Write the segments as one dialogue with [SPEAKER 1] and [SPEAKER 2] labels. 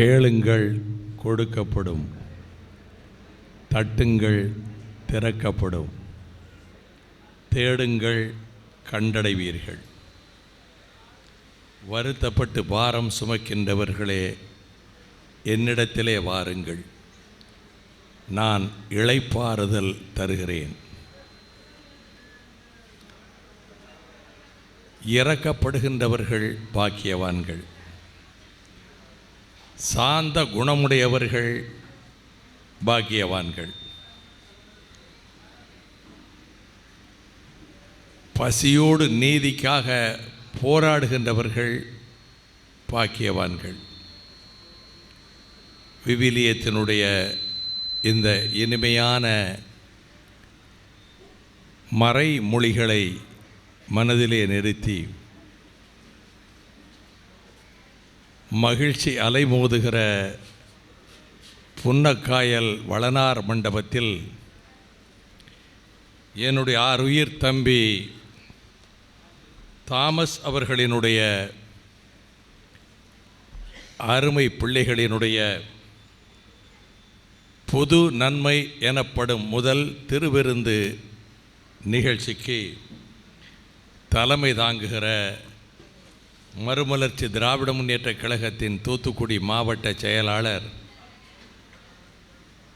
[SPEAKER 1] கேளுங்கள் கொடுக்கப்படும். தட்டுங்கள் திறக்கப்படும். தேடுங்கள் கண்டடைவீர்கள். வருத்தப்பட்டு பாரம் சுமக்கின்றவர்களே என்னிடத்திலே வாருங்கள். நான் இழைப்பாறுதல் தருகிறேன். இறக்கப்படுகின்றவர்கள் பாக்கியவான்கள். சாந்த குணமுடையவர்கள் பாக்கியவான்கள். பசியோடு நீதிக்காக போராடுகின்றவர்கள் பாக்கியவான்கள். விவிலியத்தினுடைய இந்த இனிமையான மறைமொழிகளை மனதிலே நிறுத்தி மகிழ்ச்சி அலைமோதுகிற புன்னக்காயல் வளனார் மண்டபத்தில் என்னுடைய ஆறுயிர் தம்பி தாமஸ் அவர்களினுடைய அருமை பிள்ளைகளினுடைய பொது நன்மை எனப்படும் முதல் திருவிருந்து நிகழ்ச்சிக்கு தலைமை தாங்குகிற மறுமலர்ச்சி திராவிட முன்னேற்ற கழகத்தின் தூத்துக்குடி மாவட்ட செயலாளர்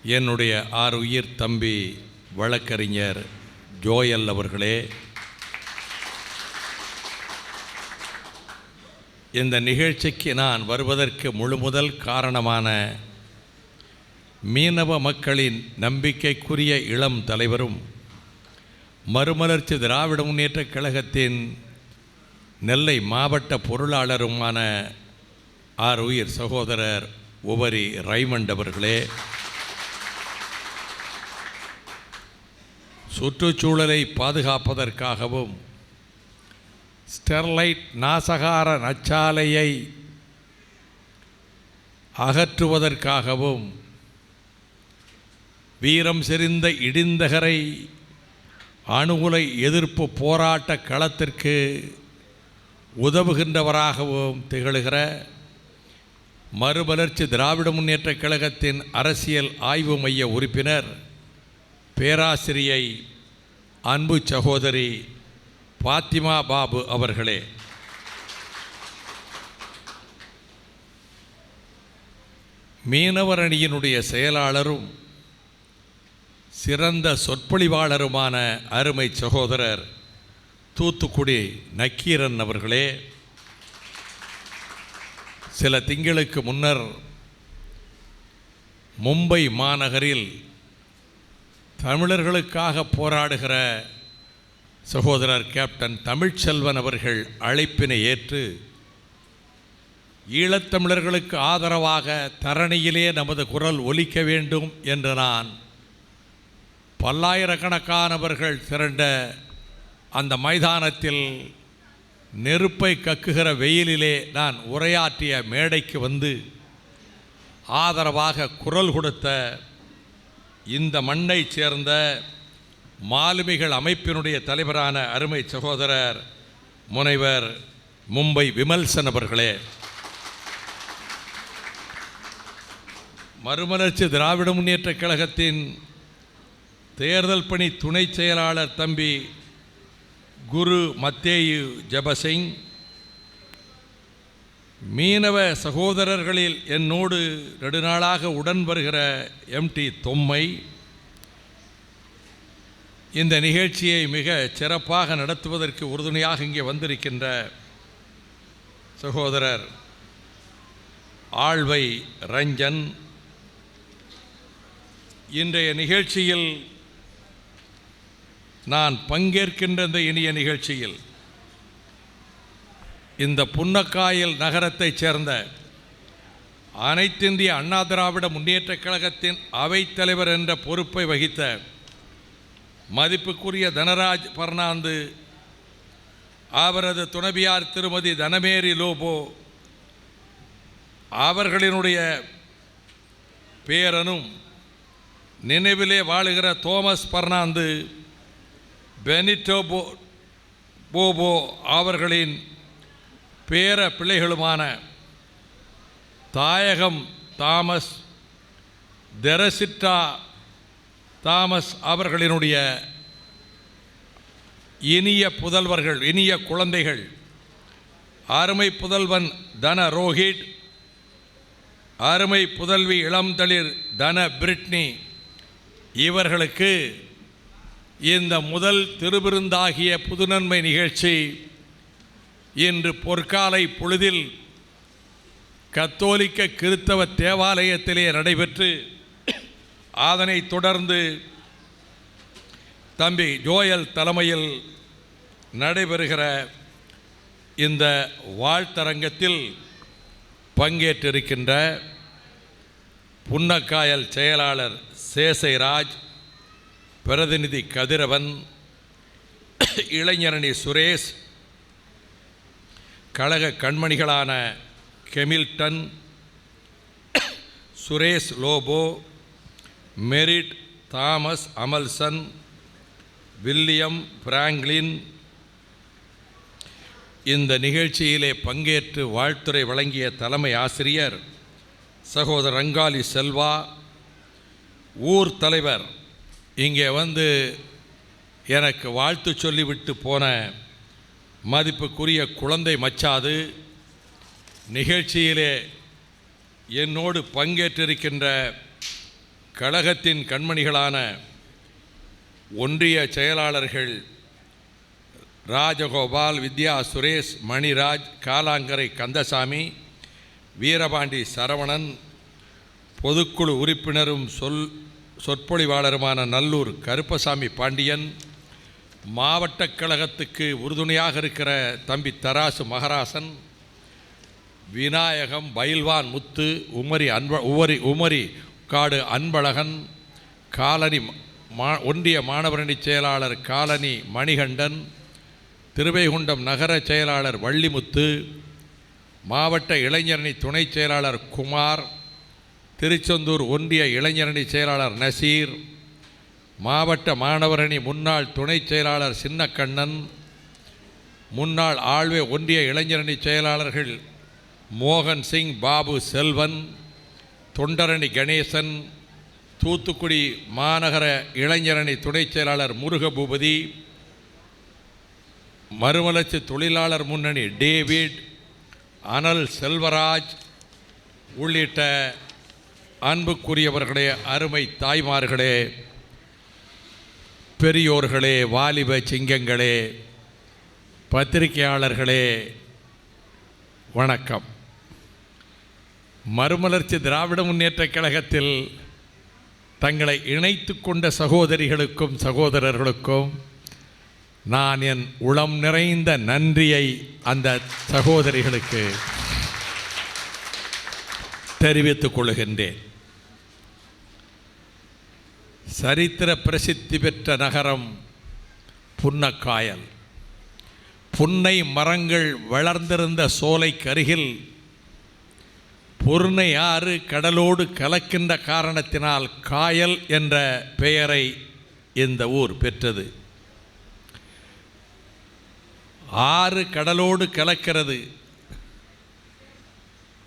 [SPEAKER 1] என்னுடைய ஆறு உயிர் தம்பி வழக்கறிஞர் ஜோயல் அவர்களே. இந்த நிகழ்ச்சிக்கு நான் வருவதற்கு முழு முதல் காரணமான மீனவ மக்களின் நம்பிக்கைக்குரிய இளம் தலைவரும் மறுமலர்ச்சி திராவிட முன்னேற்றக் கழகத்தின் நெல்லை மாவட்ட பொருளாளருமான ஆர் உயிர் சகோதரர் உபரி ரைமண்ட் அவர்களே சுற்றுச்சூழலை பாதுகாப்பதற்காகவும் ஸ்டெர்லைட் நாசகார நச்சாலையை அகற்றுவதற்காகவும் வீரம் செறிந்த இடிந்தகரை அணுகுலை எதிர்ப்பு போராட்ட களத்திற்கு உதவுகின்றவராகவும் திகழ்கிற மறுமலர்ச்சி திராவிட முன்னேற்றக் கழகத்தின் அரசியல் ஆய்வு மைய உறுப்பினர் பேராசிரியை அன்பு சகோதரி பாத்திமா பாபு அவர்களே. மீனவர் அணியினுடைய செயலாளரும் சிறந்த சொற்பொழிவாளருமான அருமை சகோதரர் தூத்துக்குடி நக்கீரன் அவர்களே சில திங்களுக்கு முன்னர் மும்பை மாநகரில் தமிழர்களுக்காக போராடுகிற சகோதரர் கேப்டன் தமிழ்ச்செல்வன் அவர்கள் அழைப்பினை ஏற்று ஈழத்தமிழர்களுக்கு ஆதரவாக தரணியிலே நமது குரல் ஒலிக்க வேண்டும் என்று நான் பல்லாயிரக்கணக்கானவர்கள் திரண்ட அந்த மைதானத்தில் நெருப்பை கக்குகிற வெயிலிலே நான் உரையாற்றிய மேடைக்கு வந்து ஆதரவாக குரல் கொடுத்த இந்த மண்ணை சேர்ந்த மாலுமிகள் அமைப்பினுடைய தலைவரான அருமை சகோதரர் முனைவர் மும்பை விமல்சன் அவர்களே. மறுமலர்ச்சி திராவிட முன்னேற்றக் கழகத்தின் தேர்தல் பணி துணை செயலாளர் தம்பி குரு மத்தேயு ஜபசிங். மீனவ சகோதரர்களில் என்னோடு நெடுநாளாக உடன் வருகிற எம்டி தொம்மை. இந்த நிகழ்ச்சியை மிக சிறப்பாக நடத்துவதற்கு உறுதுணையாக இங்கே வந்திருக்கின்ற சகோதரர் ஆழ்வை ரஞ்சன். இன்றைய நிகழ்ச்சியில் நான் பங்கேற்கின்ற இந்த இனிய நிகழ்ச்சியில் இந்த புன்னக்காயல் நகரத்தைச் சேர்ந்த அனைத்திந்திய அண்ணா திராவிட முன்னேற்றக் கழகத்தின் அவைத்தலைவர் என்ற பொறுப்பை வகித்த மதிப்புக்குரிய தனராஜ் பர்னாந்து அவரது துணைவியார் திருமதி தனமேரி லோபோ அவர்களினுடைய பேரனும் நினைவிலே வாழுகிற தோமஸ் பர்னாந்து பெனிட்டோ போ போபோ அவர்களின் பேர பிள்ளைகளுமான தாயகம் தாமஸ் தெரசிட்டா தாமஸ் அவர்களினுடைய இனிய புதல்வர்கள் இனிய குழந்தைகள் அருமை புதல்வன் தன ரோஹித் அருமை புதல்வி இளம்தளிர் தன பிரிட்னி இவர்களுக்கு இந்த முதல் திருவிருந்தாகிய புதுநன்மை நிகழ்ச்சி இன்று பொற்காலை பொழுதில் கத்தோலிக்க கிறித்தவ தேவாலயத்திலே நடைபெற்று அதனை தொடர்ந்து தம்பி ஜோயல் தலைமையில் நடைபெறுகிற இந்த வாழ்த்தரங்கத்தில் பங்கேற்றிருக்கின்ற புன்னக்காயல் செயலாளர் சேசைராஜ் பிரதிநிதி கதிரவன் இளைஞரணி சுரேஷ் கழக கண்மணிகளான Hamilton Suresh Lobo Merit Thomas Amalson William Franklin இந்த நிகழ்ச்சியிலே பங்கேற்று வாழ்த்துரை வழங்கிய தலைமை ஆசிரியர் சகோதரர் ரங்காலி செல்வா ஊர் தலைவர் இங்கே வந்து எனக்கு வாழ்த்து சொல்லிவிட்டு போன மதிப்புக்குரிய குழந்தை மச்சாது நிகழ்ச்சியிலே என்னோடு பங்கேற்றிருக்கின்ற கழகத்தின் கண்மணிகளான ஒன்றிய செயலாளர்கள் ராஜகோபால் வித்யா சுரேஷ் மணிராஜ் காலாங்கரை கந்தசாமி வீரபாண்டி சரவணன் பொதுக்குழு உறுப்பினரும் சொல் சொற்பொழிவாளருமான நல்லூர் கருப்பசாமி பாண்டியன் மாவட்ட கழகத்துக்கு உறுதுணையாக இருக்கிற தம்பி தராசு மகராசன் விநாயகம் பயில்வான் முத்து உமரி அன்ப உவரி உமரி காடு அன்பழகன் காலனி மா ஒன்றிய மாணவரணி செயலாளர் காலனி மணிகண்டன் திருவைகுண்டம் நகர செயலாளர் வள்ளிமுத்து மாவட்ட இளைஞரணி துணைச் செயலாளர் குமார் திருச்செந்தூர் ஒன்றிய இளைஞரணி செயலாளர் நசீர் மாவட்ட மாணவரணி முன்னாள் துணைச் செயலாளர் சின்னக்கண்ணன் முன்னாள் ஆழ்வே ஒன்றிய இளைஞரணி செயலாளர்கள் மோகன் சிங் பாபு செல்வன் தொண்டரணி கணேசன் தூத்துக்குடி மாநகர இளைஞரணி துணைச் செயலாளர் முருகபூபதி மறுமலர்ச்சி தொழிலாளர் முன்னணி டேவிட் அனல் செல்வராஜ் உள்ளிட்ட அன்புக்குரியவர்களே அருமை தாய்மார்களே பெரியோர்களே வாலிப சிங்கங்களே பத்திரிகையாளர்களே வணக்கம். மறுமலர்ச்சி திராவிட முன்னேற்றக் கழகத்தில் தங்களை இணைத்து கொண்ட சகோதரிகளுக்கும் சகோதரர்களுக்கும் நான் என் உளம் நிறைந்த நன்றியை அந்த சகோதரிகளுக்கு தெரிவித்துக் கொள்கின்றேன். சரித்திர பிரசித்தி பெற்ற நகரம் புன்னக்காயல். புன்னை மரங்கள் வளர்ந்திருந்த சோலைக்கு அருகில் பொருணை ஆறு கடலோடு கலக்கின்ற காரணத்தினால் காயல் என்ற பெயரை இந்த ஊர் பெற்றது. ஆறு கடலோடு கலக்கிறது.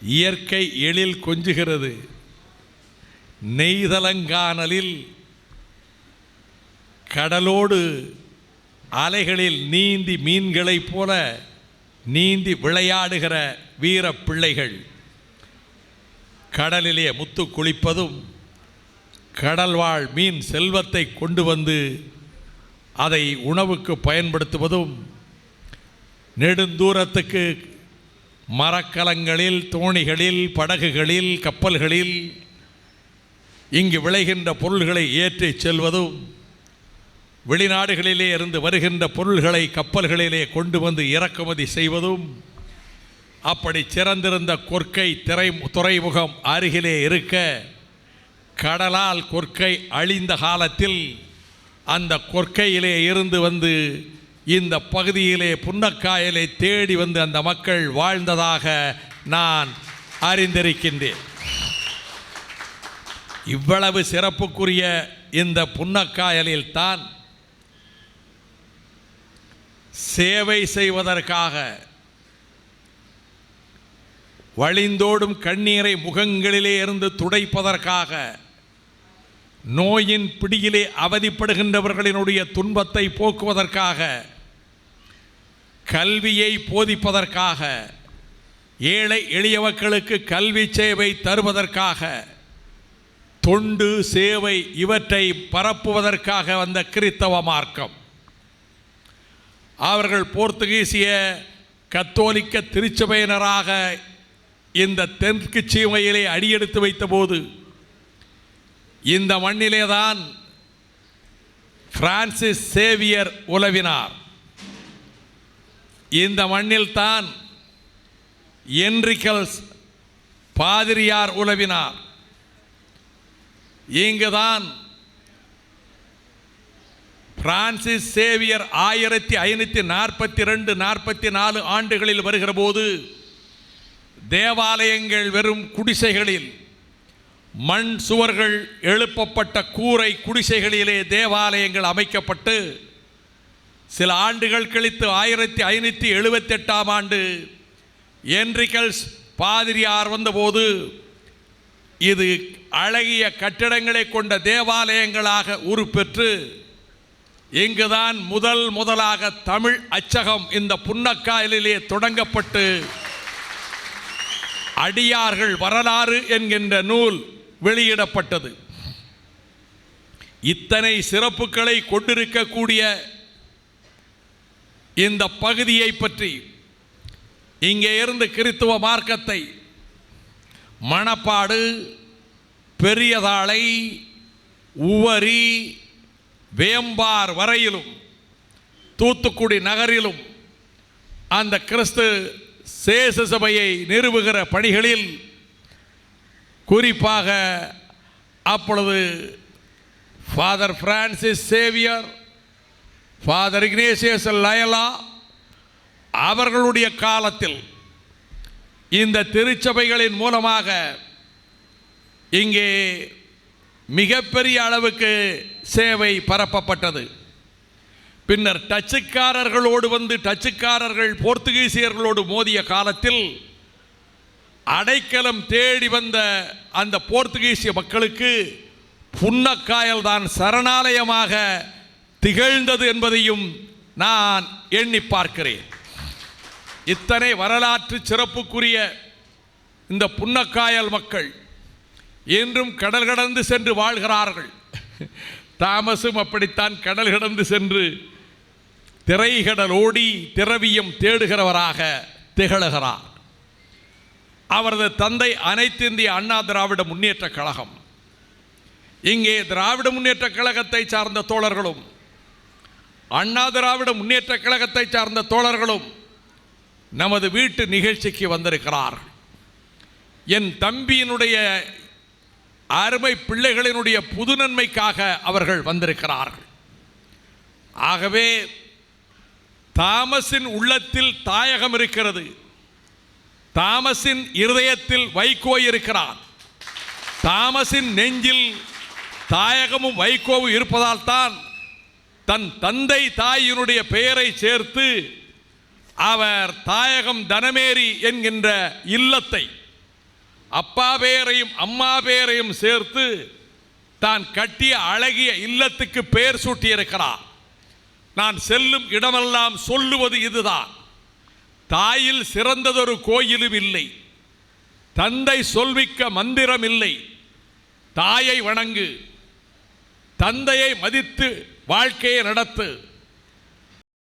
[SPEAKER 1] இயற்கை எழில் கொஞ்சுகிறது. நெய்தலங்கானலில் கடலோடு அலைகளில் நீந்தி மீன்களைப் போல நீந்தி விளையாடுகிற வீர பிள்ளைகள். கடலிலே முத்து குளிப்பதும் கடல்வாழ் மீன் செல்வத்தை கொண்டு வந்து அதை உணவுக்கு பயன்படுத்துவதும் நெடுந்தூரத்துக்கு மரக்கலங்களில் தோணிகளில் படகுகளில் கப்பல்களில் இங்கு விளைகின்ற பொருள்களை ஏற்றிச் செல்வதும் வெளிநாடுகளிலே இருந்து வருகின்ற பொருள்களை கப்பல்களிலே கொண்டு வந்து இறக்குமதி செய்வதும் அப்படி சிறந்திருந்த கொற்கை திரை துறைமுகம் அருகிலே இருக்க கடலால் கொற்கை அழிந்த காலத்தில் அந்த கொற்கையிலே இருந்து வந்து இந்த பகுதியிலே புன்னக்காயலை தேடி வந்து அந்த மக்கள் வாழ்ந்ததாக நான் அறிந்திருக்கின்றேன். இவ்வளவு சிறப்புக்குரிய இந்த புன்னக்காயலில் தான் சேவை செய்வதற்காக. வழிந்தோடும் கண்ணீரை முகங்களிலே இருந்து துடைப்பதற்காக. நோயின் பிடியிலே அவதிப்படுகின்றவர்களினுடைய துன்பத்தை போக்குவதற்காக. கல்வியை போதிப்பதற்காக. ஏழை எளிய மக்களுக்கு கல்வி சேவை தருவதற்காக. தொண்டு சேவை இவற்றை பரப்புவதற்காக வந்த கிறித்தவ மார்க்கம். அவர்கள் போர்த்துகீசிய கத்தோலிக்க திருச்சபையினராக இந்த தெற்கு சீமையிலே அடியெடுத்து வைத்தபோது இந்த மண்ணிலே தான் பிரான்சிஸ் சேவியர் உலவினார். இந்த மண்ணில் தான் பாதிரியார் உலவினார். இங்குதான் பிரான்சிஸ் சேவியர் ஆயிரத்தி ஐநூற்றி நாற்பத்தி ரெண்டு நாற்பத்தி நாலு ஆண்டுகளில் வருகிற போது தேவாலயங்கள் வெறும் குடிசைகளில் மண் சுவர்கள் எழுப்பப்பட்ட கூரை குடிசைகளிலே தேவாலயங்கள் அமைக்கப்பட்டு சில ஆண்டுகள் கழித்து ஆயிரத்தி ஐநூற்றி எழுபத்தெட்டாம் ஆண்டு என்ரிகல்ஸ் பாதிரியார் வந்தபோது இது அழகிய கட்டிடங்களை கொண்ட தேவாலயங்களாக உருப்பெற்று இங்குதான் முதல் முதலாக தமிழ் அச்சகம் இந்த புன்னக்காயலிலே தொடங்கப்பட்டு அடியார்கள் வரலாறு என்கின்ற நூல் வெளியிடப்பட்டது. இத்தனை சிறப்புகளை கொண்டிருக்கக்கூடிய இந்த பகுதியை பற்றி இங்கே இருந்து கிறித்துவ மார்க்கத்தை மணப்பாடு பெரியதாளை உவரி வேம்பார் வரையிலும் தூத்துக்குடி நகரிலும் அந்த கிறிஸ்து சேச சபையை நிறுவுகிற பணிகளில் குறிப்பாக அப்பொழுது father Francis Xavier father Ignatius Loyola அவர்களுடைய காலத்தில் இந்த திருச்சபைகளின் மூலமாக இங்கே மிகப்பெரிய அளவுக்கு சேவை பரப்பப்பட்டது. பின்னர் டச்சுக்காரர்களோடு வந்து டச்சுக்காரர்கள் போர்த்துகீசியர்களோடு மோதிய காலத்தில் அடைக்கலம் தேடி வந்த அந்த போர்த்துகீசிய மக்களுக்கு புன்னக்காயல் தான் சரணாலயமாக திகழ்ந்தது என்பதையும் நான் எண்ணி பார்க்கிறேன். இத்தனை வரலாற்று சிறப்புக்குரிய இந்த புன்னக்காயல் மக்கள் இன்றும் கடல் கடந்து சென்று வாழ்கிறார்கள். தாமஸும் அப்படித்தான் கடல் கடந்து சென்று திரைகடல் ஓடி திரவியம் தேடுகிறவராக திகழுகிறார். அவரது தந்தை அனைத்து இந்திய அண்ணா திராவிட முன்னேற்ற கழகம். இங்கே திராவிட முன்னேற்ற கழகத்தை சார்ந்த தோழர்களும் அண்ணா திராவிட முன்னேற்ற கழகத்தை சார்ந்த தோழர்களும் நமது வீட்டு நிகழ்ச்சிக்கு வந்திருக்கிறார்கள். என் தம்பியினுடைய அருமை பிள்ளைகளினுடைய புது நன்மைக்காக அவர்கள் வந்திருக்கிறார்கள். ஆகவே தாமஸின் உள்ளத்தில் தாயகம் இருக்கிறது. தாமஸின் இருதயத்தில் வைகோ இருக்கிறான். தாமஸின் நெஞ்சில் தாயகமும் வைகோவும் இருப்பதால் தான் தன் தந்தை தாயினுடைய பெயரை சேர்த்து அவர் தாயகம் தனமேரி என்கின்ற இல்லத்தை அப்பா பெயரையும் அம்மா பெயரையும் சேர்த்து தான் கட்டிய அழகிய இல்லத்துக்கு பெயர் சூட்டியிருக்கிறார். நான் செல்லும் இடமெல்லாம் சொல்லுவது இதுதான். தாயில் சிறந்ததொரு கோயிலும் இல்லை. தந்தை சொல்விக்க மந்திரம் இல்லை. தாயை வணங்கு. தந்தையை மதித்து வாழ்க்கையை நடத்து.